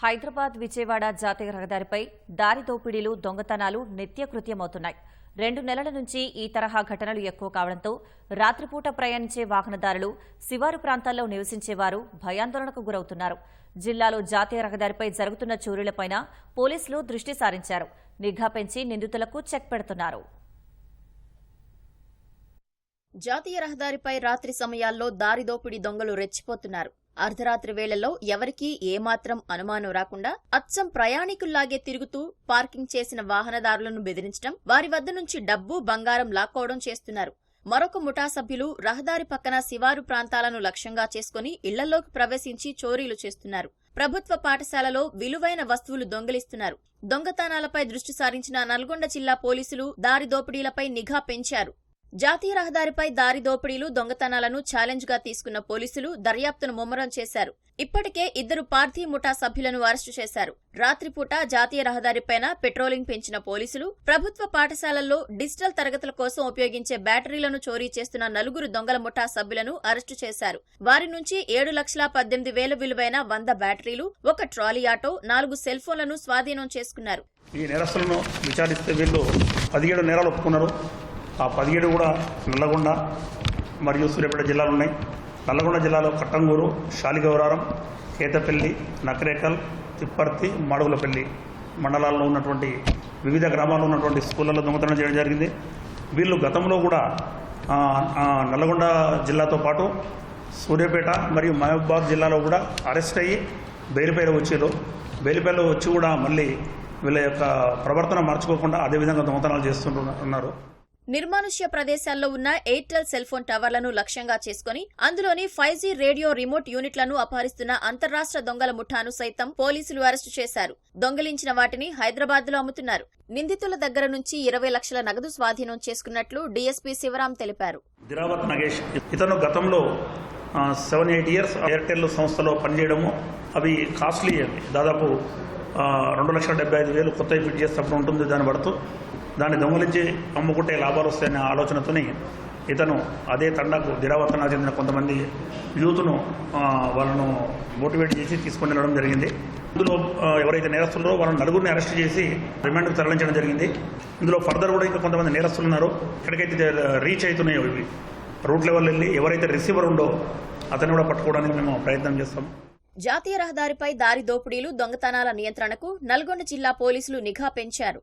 హైదరాబాద్ విజయవాడ జాతీయ రహదారిపై దారి దోపిడీలు దొంగతనాలు నిత్యకృత్యమవుతున్నాయి. రెండు నెలల నుంచి ఈ తరహా ఘటనలు ఎక్కువ కావడంతో రాత్రిపూట ప్రయాణించే వాహనదారులు శివారు ప్రాంతాల్లో నివసించేవారు భయాందోళనకు గురవుతున్నారు. జిల్లాలో జాతీయ రహదారిపై జరుగుతున్న చోరీలపైన పోలీసులు దృష్టి సారించారు. నిఘా పెంచి నిందితులకు చెక్ పెడుతున్నారు. జాతీయ రహదారిపై రాత్రి సమయాల్లో దారి దోపిడీ దొంగలు రెచ్చిపోతున్నారు. అర్ధరాత్రి వేళల్లో ఎవరికీ ఏమాత్రం అనుమానం రాకుండా అచ్చం ప్రయాణికుల్లాగే తిరుగుతూ పార్కింగ్ చేసిన వాహనదారులను బెదిరించడం వారి వద్ద నుంచి డబ్బు బంగారం లాక్కోవడం చేస్తున్నారు. మరొక ముఠా సభ్యులు రహదారి పక్కన శివారు ప్రాంతాలను లక్ష్యంగా చేసుకుని ఇళ్ళలోకి ప్రవేశించి చోరీలు చేస్తున్నారు. ప్రభుత్వ పాఠశాలలో విలువైన వస్తువులు దొంగిలిస్తున్నారు. దొంగతనాలపై దృష్టి సారించిన నల్గొండ జిల్లా పోలీసులు దారి దోపిడీలపై నిఘా పెంచారు. జాతీయ రహదారిపై దారి దోపిడీలు దొంగతనాలను ఛాలెంజ్గా తీసుకున్న పోలీసులు దర్యాప్తును ముమ్మరం చేశారు. ఇప్పటికే ఇద్దరు పార్థీ ముఠా సభ్యులను అరెస్టు చేశారు. రాత్రిపూట జాతీయ రహదారిపైన పెట్రోలింగ్ పెంచిన పోలీసులు ప్రభుత్వ పాఠశాలల్లో డిజిటల్ తరగతుల కోసం ఉపయోగించే బ్యాటరీలను చోరీ చేస్తున్న నలుగురు దొంగల ముఠా సభ్యులను అరెస్టు చేశారు. వారి నుంచి ఏడు లక్షల పద్దెనిమిది వేల విలువైన వంద బ్యాటరీలు ఒక ట్రాలీ ఆటో నాలుగు సెల్ ఫోన్లను స్వాధీనం చేసుకున్నారు. ఈ నేరస్తులను విచారిస్తే వీళ్ళు పదిహేడు నేరాలు ఒప్పుకున్నారు. ఆ పదిహేడు కూడా నల్లగొండ మరియు సూర్యాపేట జిల్లాలు ఉన్నాయి. నల్లగొండ జిల్లాలో కట్టంగూరు శాలిగౌరారం కేతపల్లి నకరేకల్ తిప్పర్తి మాడుగులపల్లి మండలాల్లో ఉన్నటువంటి వివిధ గ్రామాల్లో ఉన్నటువంటి స్కూళ్ళలో దొంగతనం చేయడం జరిగింది. వీళ్ళు గతంలో కూడా నల్లగొండ జిల్లాతో పాటు సూర్యాపేట మరియు మహబూబాద్ జిల్లాలో కూడా అరెస్ట్ అయ్యి బెయిల్పైన వచ్చారు. బెయిల్పైలో వచ్చి కూడా మళ్ళీ వీళ్ళ యొక్క ప్రవర్తన మార్చుకోకుండా అదేవిధంగా దొంగతనాలు చేస్తుంటున్నారు నిర్మానుష్య ప్రదేశాల్లో ఉన్న ఎయిర్టెల్ సెల్ ఫోన్ టవర్లను లక్ష్యంగా చేసుకుని అందులోని ఫైవ్ జీ రేడియో రిమోట్ యూనిట్లను అపహరిస్తున్న అంతర్రాష్ట్ర దొంగల ముఠాను సైతం పోలీసులు అరెస్టు చేశారు. దొంగిలించిన వాటిని హైదరాబాద్లో అమ్ముతున్నారు. నిందితుల దగ్గర నుంచి ఇరవై లక్షల నగదు స్వాధీనం చేసుకున్నట్లు డీఎస్పీ శివరాం తెలిపారు. నగేష్ ఇతను గతంలో సెవెన్ ఎయిట్ ఇయర్స్ ఎయిర్టెల్ సంస్థలో పనిచేయడము అవి కాస్ట్లీ దాదాపు రెండు లక్షల డెబ్బై ఐదు వేలు కొత్త ఫిట్ చేసేటప్పుడు ఉంటుంది దాన్ని పడుతూ దాన్ని దొంగలించి అమ్ముకుంటే లాభాలు వస్తాయనే ఆలోచనతోని ఇతను అదే తండాకు దిరావతనకు చెందిన కొంతమంది యూత్ను వాళ్ళను మోటివేట్ చేసి తీసుకొని వెళ్ళడం జరిగింది. ఇందులో ఎవరైతే నేరస్తున్నారో వాళ్ళని నలుగురిని అరెస్ట్ చేసి రిమాండ్కు తరలించడం జరిగింది. ఇందులో ఫర్దర్ కూడా ఇంకా కొంతమంది నేరస్తులు ఉన్నారు ఎక్కడికైతే రీచ్ అవుతున్నాయో ఇవి రూట్ లెవెల్ వెళ్ళి ఎవరైతే రిసీవర్ ఉండో అతన్ని కూడా పట్టుకోవడానికి మేము ప్రయత్నం చేస్తాం. జాతీయ రహదారిపై దారి దోపిడీలు దొంగతనాల నియంత్రణకు నల్గొండ జిల్లా పోలీసులు నిఘా పెంచారు.